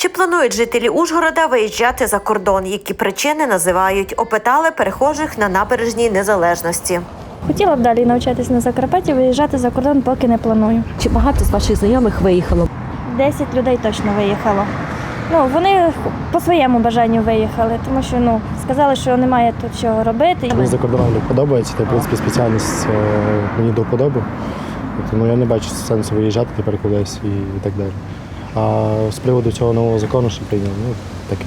Чи планують жителі Ужгорода виїжджати за кордон? Які причини називають? Опитали перехожих на набережній незалежності. Хотіла б далі навчатися на Закарпатті, виїжджати за кордон поки не планую. Чи багато з ваших знайомих виїхало? Десять людей точно виїхало. Ну, вони по своєму бажанню виїхали, тому що ну, сказали, що немає тут чого робити. Мені за кордоном не подобається, та в принципі спеціальність е, мені до вподоби. Тому я не бачу сенсу виїжджати тепер кудись і так далі. А з приводу цього нового закону, що прийняли, ну таке.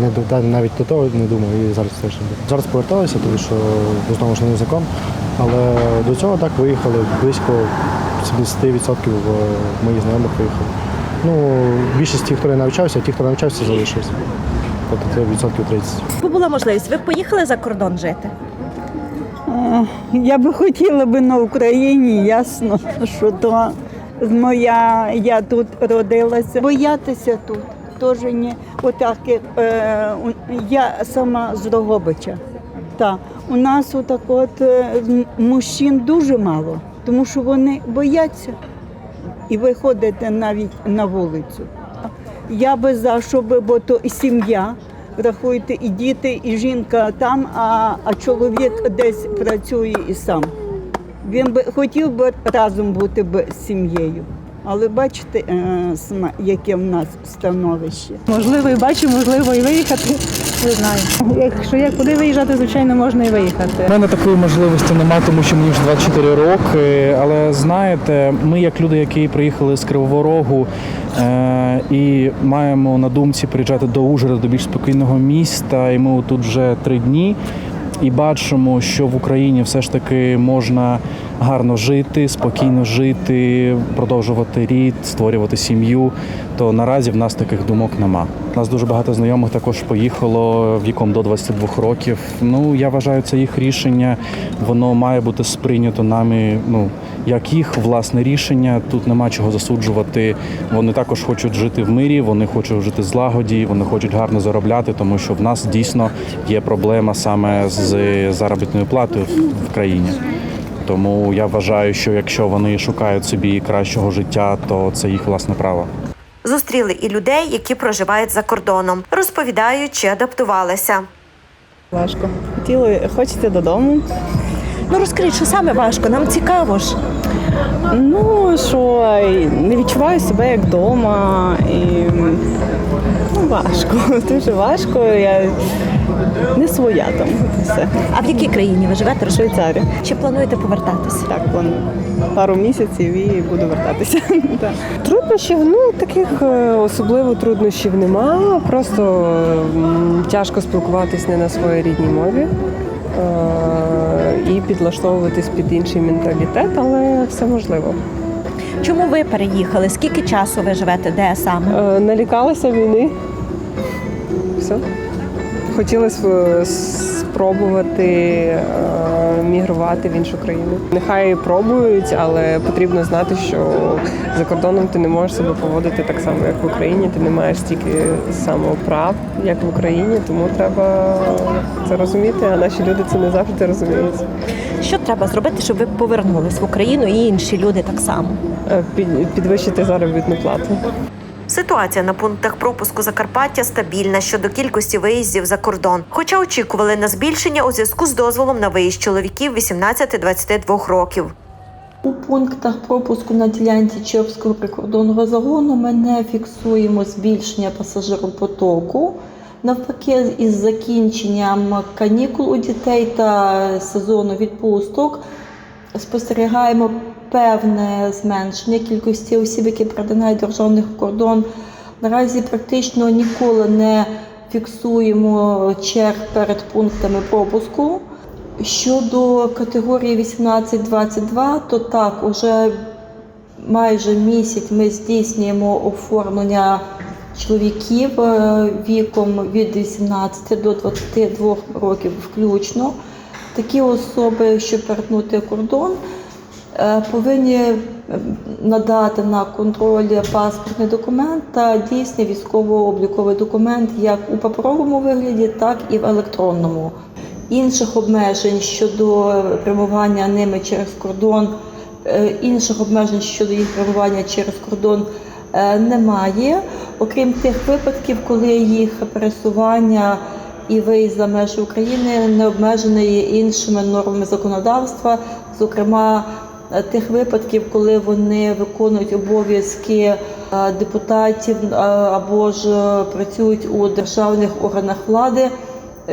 Не до- навіть до того не думаю, і зараз теж не думаю. Зараз поверталися, тому що ну, знову ж не закон. Але до цього так виїхали близько 70% моїх знайомих виїхали. Ну, більшість тих, хто не навчався, ті, хто навчався, залишилися. Тобто це відсотків 30. Якби була можливість, ви б поїхали за кордон жити? Я би хотіла би на Україні, ясно, що то моя, я тут родилася. Боятися тут теж ні. Отак, е, я сама з Рогобича. Та. У нас отак от е, мужчин дуже мало, тому що вони бояться і виходити навіть на вулицю. Я би за щоб, бо то сім'я. Рахуйте, і діти, і жінка там, а, а чоловік десь працює і сам. Він би хотів би разом бути б з сім'єю. Але бачите, е, яке в нас становище. Можливо, і бачу, можливо, і виїхати. Не знаю. Якщо є куди виїжджати, звичайно, можна і виїхати. У мене такої можливості немає, тому що мені вже 24 роки. Але знаєте, ми, як люди, які приїхали з Кривого Рогу е- і маємо на думці приїжджати до Ужгорода, до більш спокійного міста, і ми тут вже три дні. І бачимо, що в Україні все ж таки можна гарно жити, спокійно жити, продовжувати рід, створювати сім'ю. То наразі в нас таких думок нема. У нас дуже багато знайомих також поїхало віком до 22 років. Ну я вважаю, це їх рішення. Воно має бути сприйнято нами. Ну як їх власне рішення. Тут нема чого засуджувати. Вони також хочуть жити в мирі, вони хочуть жити в злагоді, вони хочуть гарно заробляти, тому що в нас дійсно є проблема саме з заробітною платою в- в країні. Тому я вважаю, що якщо вони шукають собі кращого життя, то це їх власне право. Зустріли і людей, які проживають за кордоном. Розповідають, чи адаптувалися. Важко. Хотіли, хочете додому. Ну розкажіть, що саме важко, нам цікаво ж. Ну що, не відчуваю себе як вдома. І ну, важко, дуже важко. Я не своя там. Все. А в якій країні ви живете? Швейцарія. Чи плануєте повертатися? Так, планую. Пару місяців і буду вертатися. Так. Труднощів, ну таких е, особливо труднощів нема. Просто тяжко спілкуватись не на своїй рідній мові. І підлаштовуватись під інший менталітет, але все можливо. Чому ви переїхали? Скільки часу ви живете? Де саме? Е, Налякалася війни. Все. Хотілося б спробувати е, мігрувати в іншу країну. Нехай пробують, але потрібно знати, що за кордоном ти не можеш себе поводити так само, як в Україні. Ти не маєш стільки самоправ, як в Україні, тому треба це розуміти, а наші люди це не завжди розуміють. Що треба зробити, щоб ви повернулись в Україну і інші люди так само? Е, під- Підвищити заробітну плату. Ситуація на пунктах пропуску Закарпаття стабільна щодо кількості виїздів за кордон. Хоча очікували на збільшення у зв'язку з дозволом на виїзд чоловіків 18-22 років. У пунктах пропуску на ділянці Чопського прикордонного загону ми не фіксуємо збільшення пасажиропотоку. Навпаки, із закінченням канікул у дітей та сезону відпусток спостерігаємо певне зменшення кількості осіб, які перетинають державний кордон. Наразі практично ніколи не фіксуємо черг перед пунктами пропуску. Щодо категорії 18-22, то так, уже майже місяць ми здійснюємо оформлення чоловіків е, віком від 18 до 22 років включно. Такі особи, щоб перетнути кордон, повинні е, надати на контроль паспортний документ та дійсний військово-обліковий документ як у паперовому вигляді, так і в електронному. Інших обмежень щодо прямування ними через кордон, е, інших обмежень щодо їх прямування через кордон е, немає, окрім тих випадків, коли їх пересування і виїзд за межі України не обмежений іншими нормами законодавства, зокрема е, тих випадків, коли вони виконують обов'язки е, депутатів е, або ж е, працюють у державних органах влади.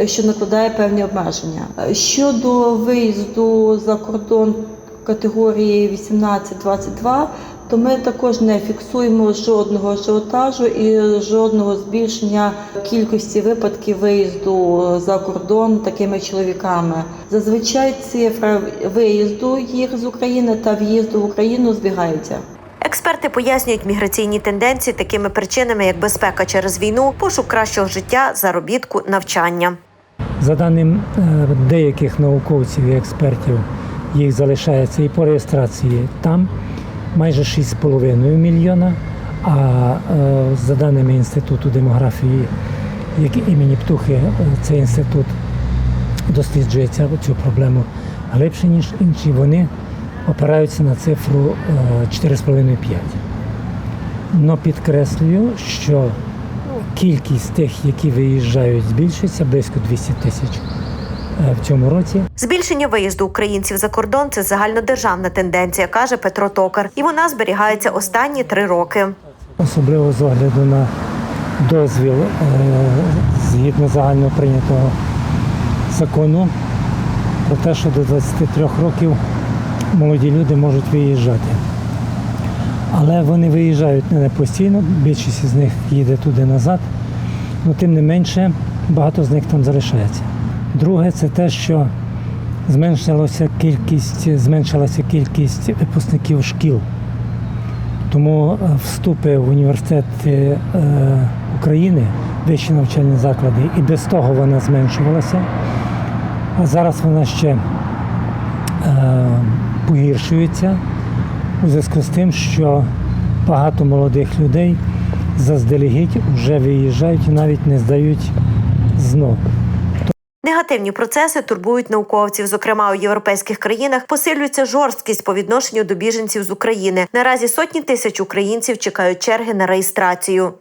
Що накладає певні обмеження щодо виїзду за кордон категорії 18-22, то ми також не фіксуємо жодного ажіотажу і жодного збільшення кількості випадків виїзду за кордон такими чоловіками. Зазвичай цифра виїзду їх з України та в'їзду в Україну збігаються. Експерти пояснюють міграційні тенденції такими причинами, як безпека через війну, пошук кращого життя, заробітку, навчання. За даним е, деяких науковців і експертів, їх залишається і по реєстрації там майже 6,5 мільйона. А е, за даними Інституту демографії, як імені Птухи, е, цей інститут досліджує цю проблему глибше, ніж інші. Вони опираються на цифру е, 4,5-5. Но підкреслюю, що кількість тих, які виїжджають, збільшується близько 200 тисяч е, в цьому році. Збільшення виїзду українців за кордон це загальнодержавна тенденція, каже Петро Токар, і вона зберігається останні три роки. особливо з огляду на дозвіл е, згідно загально прийнятого закону про те, що до 23 років молоді люди можуть виїжджати. Але вони виїжджають не постійно, більшість з них їде туди назад, але тим не менше багато з них там залишається. Друге, це те, що зменшилася кількість, зменшилася кількість випускників шкіл. Тому е, вступи в університети е, України, вищі навчальні заклади, і без того вона зменшувалася. А зараз вона ще е, погіршується у зв'язку з тим, що багато молодих людей заздалегідь вже виїжджають і навіть не здають знов. Негативні процеси турбують науковців. Зокрема, у європейських країнах посилюється жорсткість по відношенню до біженців з України. Наразі сотні тисяч українців чекають черги на реєстрацію.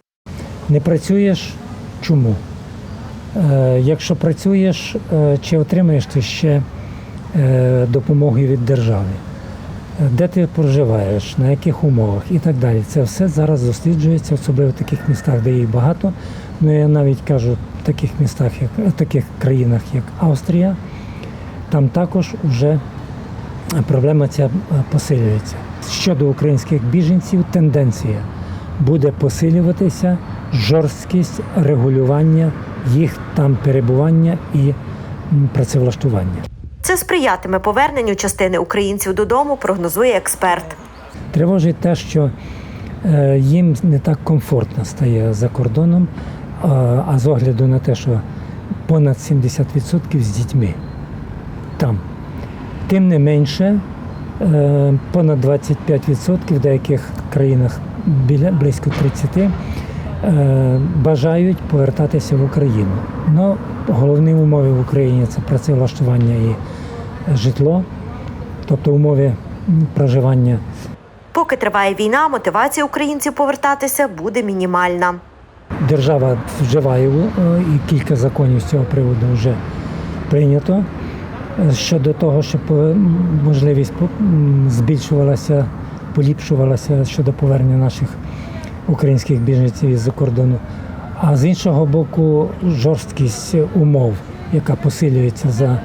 Не працюєш чому? Е, якщо працюєш, е, чи отримаєш ти ще е, допомоги від держави? Де ти проживаєш, на яких умовах і так далі. Це все зараз досліджується, особливо в таких містах, де їх багато. Ну я навіть кажу, в таких містах, як в таких країнах, як Австрія, там також вже проблема ця е, посилюється. Щодо українських біженців, тенденція буде посилюватися жорсткість регулювання їх там перебування і працевлаштування. Це сприятиме поверненню частини українців додому, прогнозує експерт. Тривожить те, що е, їм не так комфортно стає за кордоном, а, а з огляду на те, що понад 70% з дітьми там. Тим не менше, е, понад 25% в деяких країнах біля близько 30% е, бажають повертатися в Україну. Ну, головні умови в Україні це працевлаштування і житло, тобто умови проживання Поки триває війна, мотивація українців повертатися буде мінімальна. Держава вживає е, і кілька законів з цього приводу вже прийнято щодо того, щоб е, можливість збільшувалася, поліпшувалася щодо повернення наших українських біженців із-за кордону. А з іншого боку, жорсткість умов, яка посилюється за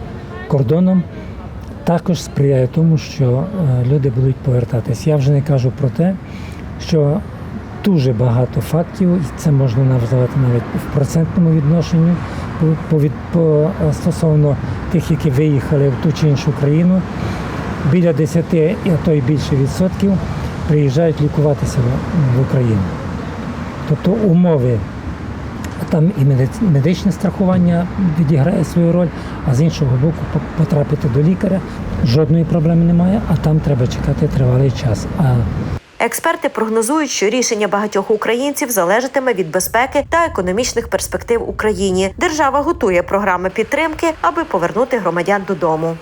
кордоном, також сприяє тому, що е, люди будуть повертатись. Я вже не кажу про те, що дуже багато фактів, і це можна назвати навіть в процентному відношенню по, по, е, стосовно тих, які виїхали в ту чи іншу країну. Біля 10, а то й більше відсотків приїжджають лікуватися в Україну. Тобто умови там і меди- медичне страхування відіграє свою роль, а з іншого боку, по- потрапити до лікаря жодної проблеми немає, а там треба чекати тривалий час. А Експерти прогнозують, що рішення багатьох українців залежатиме від безпеки та економічних перспектив Україні. Держава готує програми підтримки, аби повернути громадян додому.